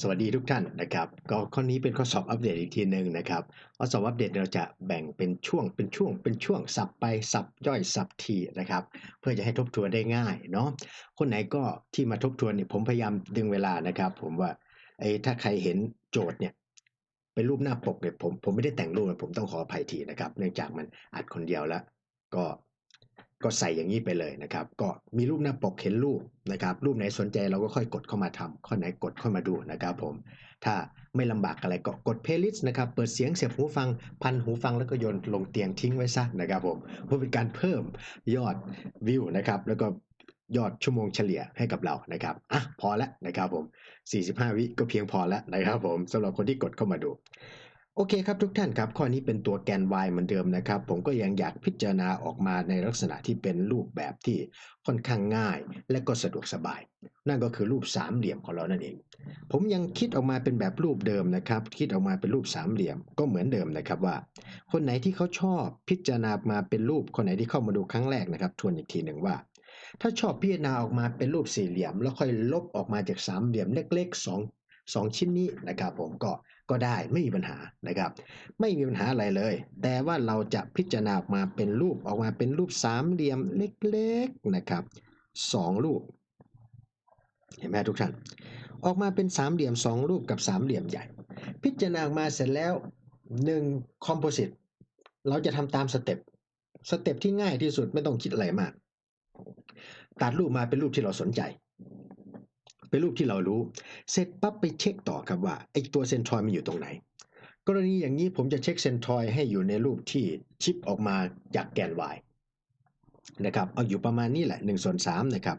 สวัสดีทุกท่านนะครับก็ข้อนี้เป็นข้อสอบอัปเดตอีกทีหนึ่งนะครับข้อสอบอัปเดตเราจะแบ่งเป็นช่วงเป็นช่วงเป็นช่วงสับไปสับย่อยสับทีนะครับ เพื่อจะให้ทบทวนได้ง่ายเนาะคนไหนก็ที่มาทบทวนเนี่ยผมพยายามดึงเวลานะครับ ผมว่าไอ้ถ้าใครเห็นโจทย์เนี่ยเป็นรูปหน้าปกเนี่ยผมผมไม่ได้แต่งรูปผมต้องขออภัยทีนะครับ เนื่องจากมันอัดคนเดียวแล้ว ก็ ก็ใส่อย่างนี้ไปเลยนะครับ ก็มีรูปหน้าปกเห็นรูปนะครับ รูปไหนสนใจเราก็ค่อยกดเข้ามาทำข้อไหนกดเข้ามาดูนะครับผม ถ้าไม่ลำบากอะไรก็กด playlist นะครับ เปิดเสียงเสียบหูฟัง พันหูฟังแล้วก็โยนลงเตียงทิ้งไว้ซะนะครับผม เพื่อเป็นการเพิ่มยอดวิวนะครับ แล้วก็ยอดชั่วโมงเฉลี่ยให้กับเรานะครับ อะพอแล้วนะครับผม 45 วิก็เพียงพอแล้วนะครับผมสำหรับคนที่กดเข้ามาดู โอเคครับทุกท่านครับ ข้อนี้เป็นตัวแกน y เหมือนเดิมนะครับ ผมก็ยังอยากพิจารณาออกมาในลักษณะที่เป็นรูปแบบที่ค่อนข้างง่าย และก็สะดวกสบาย นั่นก็คือรูปสามเหลี่ยมของเรานั่นเอง ผมยังคิดออกมาเป็นแบบรูปเดิมนะครับ คิดออกมาเป็นรูปสามเหลี่ยมก็เหมือนเดิมนะครับว่า คนไหนที่เขาชอบพิจารณามาเป็นรูปคนไหนที่เข้ามาดูครั้งแรกนะครับ ทวนอีกทีหนึ่งว่า ถ้าชอบพิจารณาออกมาเป็นรูปสี่เหลี่ยม แล้วค่อยลบออกมาจากสามเหลี่ยมเล็กๆสอง สองชิ้นนี้นะครับผมก็ก็ได้ไม่มีปัญหานะครับ ไม่มีปัญหาอะไรเลย แต่ว่าเราจะพิจารณาออกมาเป็นรูปออกมาเป็นรูปสามเหลี่ยมเล็กๆนะครับสองรูป เห็นไหมทุกท่านออกมาเป็นสามเหลี่ยมสองรูปกับสามเหลี่ยมใหญ่ พิจารณาออกมาเสร็จแล้วหนึ่งคอมโพสิตเราจะทำตามสเต็ปสเต็ปที่ง่ายที่สุดไม่ต้องคิดอะไรมาก ตัดรูปมาเป็นรูปที่เราสนใจ เป็นรูปที่เรารู้ เสร็จปั๊บไปเช็คต่อครับว่าไอ้ตัวเซนทรอยมันอยู่ตรงไหน กรณีอย่างนี้ผมจะเช็คเซนทรอยให้อยู่ในรูปที่ชิปออกมาจากแกน y นะครับเอาอยู่ประมาณนี้แหละ1ส่วน3นะครับ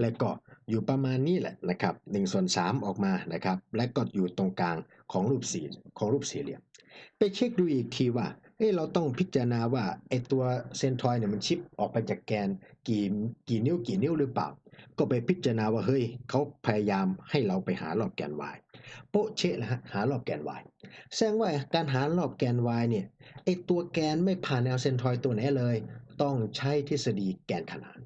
และก็อยู่ประมาณนี้แหละนะครับ1ส่วน3ออกมานะครับ และก็อยู่ตรงกลางของรูปสี่ของรูปสี่เหลี่ยม ไปเช็คดูอีกทีว่า เอ้เราต้องพิจารณาว่าไอตัวเซนทรอยด์เนี่ยมันชิปออกไปจากแกนกี่กี่นิ้วกี่นิ้วหรือเปล่า ก็ไปพิจารณาว่าเฮ้ยเขาพยายามให้เราไปหารอบแกน y โป๊ะเชะแล้วฮะหารอบแกน y แสดงว่าการหารอบแกน y เนี่ยไอตัวแกนไม่ผ่านแนวเซนทรอยด์ตัวไหนเลย ต้องใช้ทฤษฎีแกนขนาน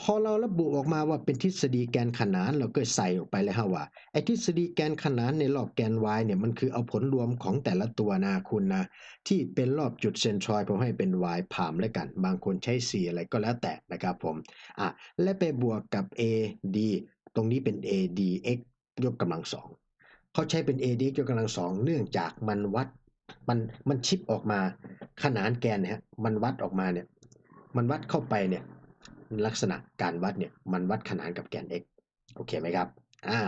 พอเราระบุออกมาว่าเป็นทฤษฎีแกนขนานเราก็ใส่ออกไปเลยฮะว่าไอ้ทฤษฎีแกนขนานในรอบแกน y เนี่ยมันคือเอาผลรวมของแต่ละตัวนะคุณนะ ที่เป็นรอบจุดเซนทรอยผมให้เป็น y พามแล้วกัน บางคนใช้ c อะไรก็แล้วแต่นะครับผมอะและไปบวกกับ a d ตรงนี้เป็น a d x ยกกำลังสองเขาใช้เป็น a d x ยกกำลังสองเนื่องจากมันวัดมันมันชิปออกมาขนานแกนนะฮะมันวัดออกมาเนี่ยมันวัดเข้าไปเนี่ย ลักษณะการวัดเนี่ยมันวัดขนานกับแกน x โอเคไหมครับอ่า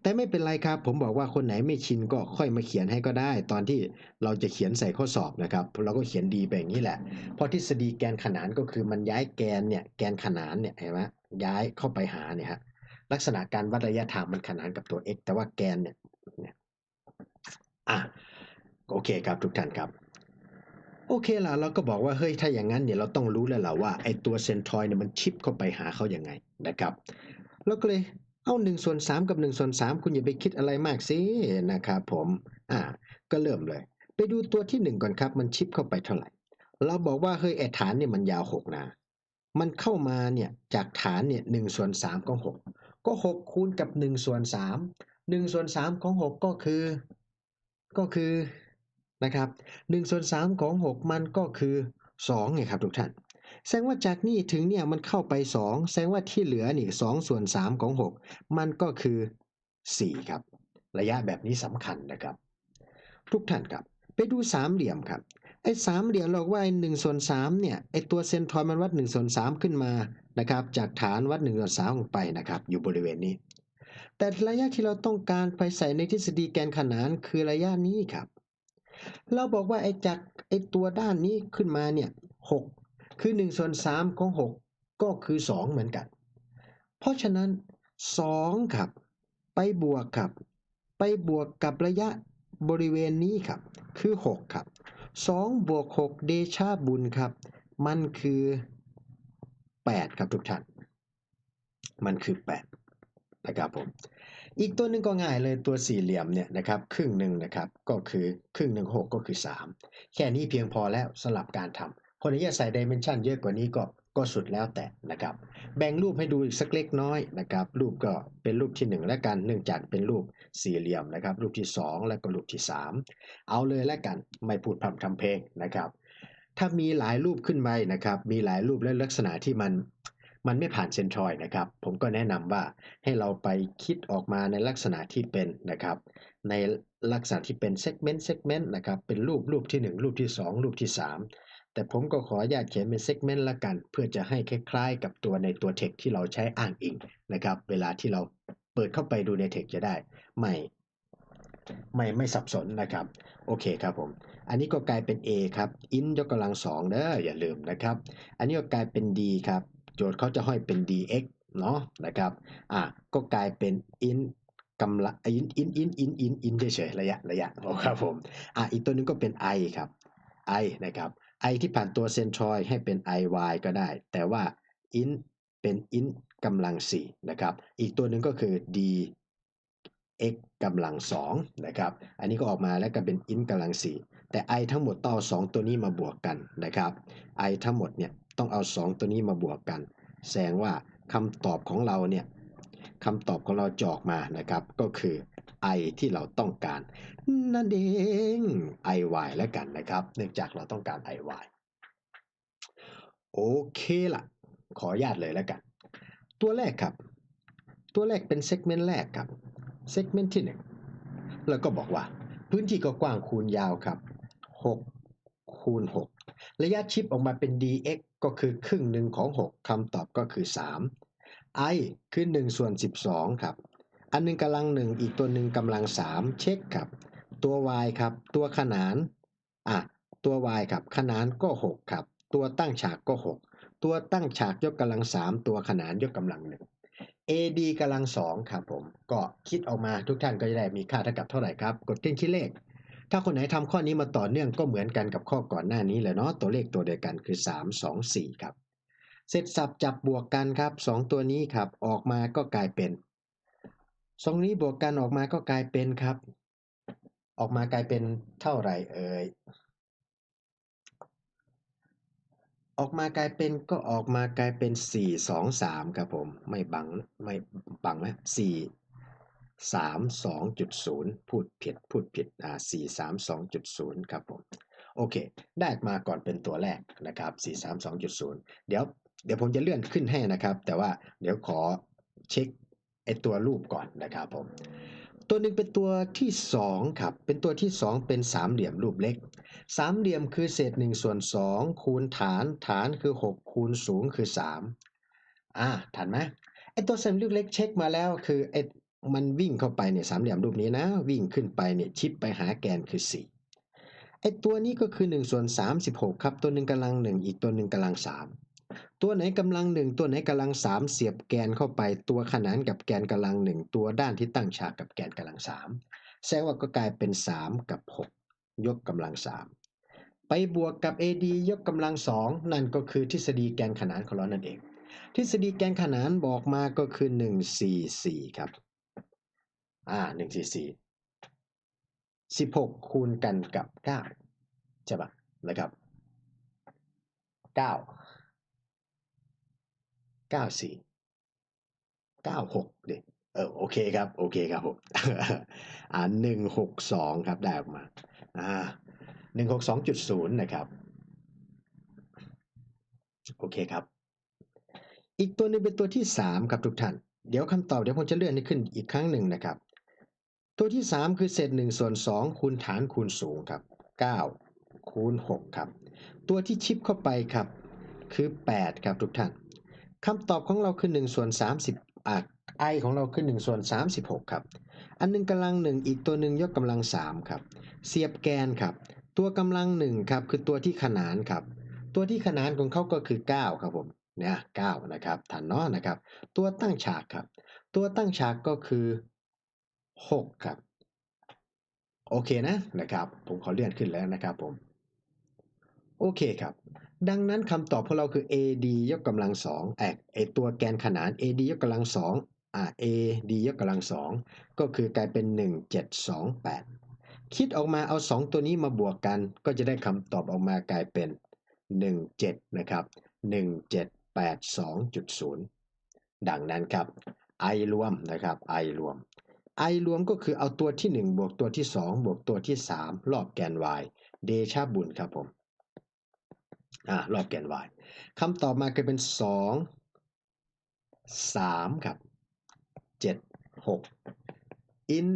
แต่ไม่เป็นไรครับ ผมบอกว่าคนไหนไม่ชินก็ค่อยมาเขียนให้ก็ได้ ตอนที่เราจะเขียนใส่ข้อสอบนะครับเราก็เขียนดีไปอย่างนี้แหละ เพราะทฤษฎีแกนขนานก็คือมันย้ายแกนเนี่ยแกนขนานเนี่ยเห็นไหมย้ายเข้าไปหาเนี่ยฮะลักษณะการวัดระยะทางมันขนานกับตัว x แต่ว่าแกนเนี่ยอะโอเคครับทุกท่านครับ โอเคล่ะเราก็บอกว่าเฮ้ยถ้าอย่างนั้นเนี่ยเราต้องรู้แล้วล่ะว่าไอ้ตัวเซนทรอยเนี่ยมันชิปเข้าไปหาเขาอย่างไงนะครับเราก็เลยเอา1ส่วน3กับ1ส่วน3คุณอย่าไปคิดอะไรมากสินะครับผมอ่าก็เริ่มเลย ไปดูตัวที่ 1 ก่อนครับมันชิปเข้าไปเท่าไหร่ เราบอกว่าเฮ้ยไอ้ฐานเนี่ยมันยาว6นะมันเข้ามาเนี่ยจากฐานเนี่ย1ส่วน3ก็6ก็6คูณกับ1ส่วน3 1ส่วน3ของ6ก็คือ ก็คือ นะครับ1ส่วน3ของ 6 มันก็คือ2ไงครับทุกท่านแสดงว่าจากนี่ถึงเนี่ยมันเข้าไป 2 แสดงว่าที่เหลือนี่2ส่วน3ของ 6 มันก็คือ 4 ครับ ระยะแบบนี้สำคัญนะครับ ทุกท่านครับ ไปดูสามเหลี่ยมครับไอ้สามเหลี่ยมเราว่าไอ้หนึ่งส่วนสามเนี่ยไอ้ตัวเซนทรอยมันวัด1ส่วน3ขึ้นมานะครับจากฐานวัด1ส่วน3ลงไปนะครับอยู่บริเวณนี้ แต่ระยะที่เราต้องการไปใส่ในทฤษฎีแกนขนานคือระยะนี้ครับ เราบอกว่าไอ้จากไอ้ตัวด้านนี้ขึ้นมาเนี่ย6คือ1ส่วน3ของ 6 ก็คือ 2 เหมือนกัน เพราะฉะนั้น 2 ครับ ไปบวกครับ ไปบวกกับระยะบริเวณนี้ครับ คือ 6 ครับ 2 บวก 6 เดชาบุญครับ มันคือ 8 ครับทุกท่าน มันคือ 8 นะครับผม อีกตัวหนึ่งก็ง่ายเลยตัวสี่เหลี่ยมเนี่ยนะครับครึ่งหนึ่งนะครับก็คือครึ่งหนึ่งหกก็คือ 3 แค่นี้เพียงพอแล้วสำหรับการทำคนที่จะใส่ดิเมนชันเยอะกว่านี้ก็ก็สุดแล้วแต่นะครับ แบ่งรูปให้ดูอีกสักเล็กน้อยนะครับ รูปก็เป็นรูปที่ 1 แล้วกัน เนื่องจากเป็นรูปสี่เหลี่ยมนะครับ รูปที่ 2 แล้วก็รูปที่ 3 เอาเลยแล้วกันไม่พูดพร่ำทำเพลงนะครับ ถ้ามีหลายรูปขึ้นมานะครับ มีหลายรูปและลักษณะที่มัน มันไม่ผ่านเซนทรอยนะครับ ผมก็แนะนำว่าให้เราไปคิดออกมาในลักษณะที่เป็นนะครับ ในลักษณะที่เป็นเซกเมนต์เซกเมนต์นะครับ เป็นรูปรูปที่ 1 รูปที่ 2 รูปที่ 3 แต่ผมก็ขออนุญาตเขียนเป็นเซกเมนต์ละกัน เพื่อจะให้คล้ายๆ กับตัวในตัวเทคที่เราใช้อ้างอิงนะครับ เวลาที่เราเปิดเข้าไปดูในเทคจะได้ ไม่ไม่ไม่สับสนนะครับ โอเคครับผม อันนี้ก็กลายเป็น A ครับ in ยกกำลังสองเด้ออย่าลืมนะครับ อันนี้ก็กลายเป็น D ครับ โจทย์เขาจะห้อยเป็น dx เนาะนะครับอะก็กลายเป็น in กำลัง in in in in in in เฉยๆระยะระยะโอ้ครับผมอะอีกตัวหนึงก็เป็น i ครับ i นะครับ i ที่ผ่านตัวเซนทรอยให้เป็น i y ก็ได้ แต่ว่า in เป็น in กำลังสี่นะครับ อีกตัวหนึ่งก็คือ d x กำลังสองนะครับ อันนี้ก็ออกมาแล้วก็เป็น in กำลังสี่แต่ i ทั้งหมดต้อสองตัวนี้มาบวกกันนะครับ i ทั้งหมดเนี่ย ต้องเอาสองตัวนี้มาบวกกัน แสดงว่าคำตอบของเราเนี่ยคำตอบของเราจออกมานะครับ ก็คือ i ที่เราต้องการ นั่นเอง iy แล้วกันนะครับ เนื่องจากเราต้องการ iy โอเคละขออนุญาตเลยแล้วกัน ตัวแรกครับ ตัวแรกเป็นเซกเมนต์แรกครับเซกเมนต์ที่ 1 แล้วก็บอกว่า พื้นที่ก็กว้างคูณยาวครับ6คูณ6ระยะชิปออกมาเป็น dx ก็คือครึ่งหนึ่งของ 6คำตอบก็คือ 3 i คือ1ส่วน12 ครับ อันหนึงกำลัง 1 อีกตัวหนึ่งกำลัง 3 เช็คครับ ตัว y ครับ ตัวขนานอะตัว y ครับ ขนานก็ 6 ครับ ตัวตั้งฉากก็ 6 ตัวตั้งฉากยกกำลัง 3 ตัวขนานยกกำลัง 1 AD กำลัง2ครับผม ก็คิดออกมาทุกท่านก็จะได้มีค่าเท่ากับเท่าไหร่ครับ กดเครื่องคิดเลข ถ้าคนไหนทำข้อนี้มาต่อเนื่องก็เหมือนกันกับข้อก่อนหน้านี้เลยเนาะตัวเลขตัวเดียวกันคือ 3 2 4 ครับ เสร็จสับจับบวกกันครับ 2 ตัวนี้ครับออกมาก็กลายเป็นสองนี้บวกกันออกมาก็กลายเป็นครับ ออกมากลายเป็นเท่าไหร่เอ่ยออกมากลายเป็นก็ออกมากลายเป็น 4 2 3 ครับผม ไม่บังไม่บังนะ4 3 2.0 พูดผิด พูดผิดอ่า4 3 2.0 ครับผม โอเค ได้มาก่อนเป็นตัวแรกนะครับ 4 3 2.0 เดี๋ยว เดี๋ยวผมจะเลื่อนขึ้นให้นะครับ แต่ว่าเดี๋ยวขอเช็คไอตัวรูปก่อนนะครับผม ตัวหนึ่งเป็นตัวที่ 2 ครับ เป็นตัวที่ 2 เป็นสามเหลี่ยมรูปเล็ก สามเหลี่ยมคือเศษ1ส่วน2คูณฐาน ฐานคือ 6 คูณสูงคือ 3 อ่า ทันไหมไอตัวสามเหลี่ยมรูปเล็กเช็คมาแล้วคือไอ มันวิ่งเข้าไปเนี่ยสามเหลี่ยมรูปนี้นะ วิ่งขึ้นไปเนี่ยชิปไปหาแกนคือ 4 ไอตัวนี้ก็คือ1ส่วน36 ครับ ตัวหนึ่งกำลัง 1 อีกตัวหนึ่งกำลัง 3 ตัวไหนกำลัง 1 ตัวไหนกำลัง 3 เสียบแกนเข้าไป ตัวขนานกับแกนกำลัง 1 ตัวด้านที่ตั้งฉากกับแกนกำลัง 3 แสดงว่าก็กลายเป็น 3 กับ 6 ยกกำลัง 3 ไปบวกกับ AD ยกกำลัง 2 นั่นก็คือทฤษฎีแกนขนานของเรานั่นเอง ทฤษฎีแกนขนานบอกมาก็คือ 144 ครับ อ่า144 16คูณกันกับ9ใช่ปะนะครับ9 94 96ดิเออโอเคครับ โอเคครับผมอ่า162ครับได้ออกมาอ่า162.0นย์นะครับ โอเคครับ อีกตัวหนึงเป็นตัวที่3ครับทุกท่าน เดี๋ยวคำตอบเดี๋ยวผมจะเลื่อนให้ขึ้นอีกครั้งหนึ่งนะครับ ตัวที่ 3 คือเศษ1ส่วน2คูณฐานคูณสูงครับ9คูณ6ครับ ตัวที่ชิปเข้าไปครับ คือ 8 ครับทุกท่านคำตอบของเราคือ1ส่วน30อะ i ของเราคือ1ส่วน36 ครับ อันหนึงกำลัง 1 อีกตัวหนึ่งยกกำลัง 3 ครับ เสียบแกนครับ ตัวกำลัง 1 ครับคือตัวที่ขนานครับ ตัวที่ขนานของเขาก็คือ 9 ครับผมเนี่ย9นะครับทันเนาะนะครับ ตัวตั้งฉากครับ ตัวตั้งฉากก็คือ 6 ครับ โอเคนะนะครับ ผมขอเลื่อนขึ้นแล้วนะครับผม โอเคครับ ดังนั้นคำตอบของเราคือ AD ยกกำลังสองแอกไอตัวแกนขนาน AD ยกกำลังสองอ่า AD ยกกำลังสองก็คือกลายเป็น 1728 คิดออกมาเอา 2 ตัวนี้มาบวกกัน ก็จะได้คำตอบออกมากลายเป็น 17 นะครับ82.0 ดังนั้นครับ i รวมนะครับ i รวม i รวมก็คือเอาตัวที่ 1 บวกตัวที่ 2 บวกตัวที่ 3 รอบแกน y เดชาบุญครับผมอ่ารอบแกน y คำตอบมาคือเป็น 2 3 ครับ 7 6 in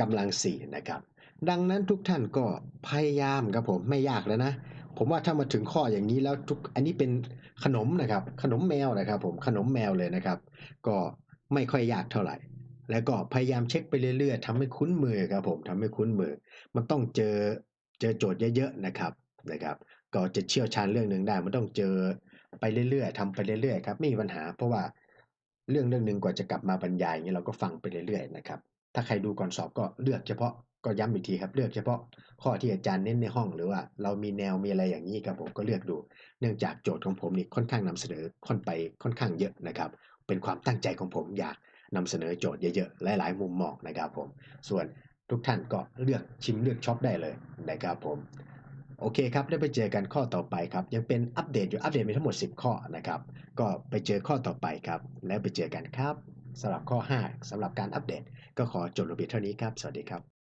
กำลัง 4 นะครับ ดังนั้นทุกท่านก็พยายามครับผมไม่ยากแล้วนะ ผมว่าถ้ามาถึงข้ออย่างนี้แล้วทุกอันนี้เป็นขนมนะครับ ขนมแมวนะครับผมขนมแมวเลยนะครับ ก็ไม่ค่อยยากเท่าไหร่ แล้วก็พยายามเช็คไปเรื่อยๆทำให้คุ้นมือครับผมทำให้คุ้นมือ มันต้องเจอเจอโจทย์เยอะๆนะครับนะครับ ก็จะเชี่ยวชาญเรื่องหนึ่งได้ มันต้องเจอไปเรื่อยๆทำไปเรื่อยๆครับไม่มีปัญหา เพราะว่าเรื่องเรื่องหนึ่งกว่าจะกลับมาบรรยายอย่างนี้เราก็ฟังไปเรื่อยๆนะครับ ถ้าใครดูก่อนสอบก็เลือกเฉพาะก็ย้ำอีกทีครับ เลือกเฉพาะข้อที่อาจารย์เน้นในห้องหรือว่า เรามีแนวมีอะไรอย่างนี้ครับผมก็เลือกดู เนื่องจากโจทย์ของผมนี่ค่อนข้างนำเสนอค่อนไปค่อนข้างเยอะนะครับ เป็นความตั้งใจของผมอยาก นำเสนอโจทย์เยอะๆ หลายๆ มุมมองนะครับผม ส่วนทุกท่านก็เลือกชิมเลือกช็อปได้เลยนะครับผม โอเคครับ ได้ไปเจอกันข้อต่อไปครับ ยังเป็นอัปเดตอยู่อัปเดตมีทั้งหมด 10 ข้อนะครับ ก็ไปเจอข้อต่อไปครับ แล้วไปเจอกันครับสำหรับข้อ 5สำหรับการอัปเดต ก็ขอจบลงเพียงเท่านี้ครับ สวัสดีครับ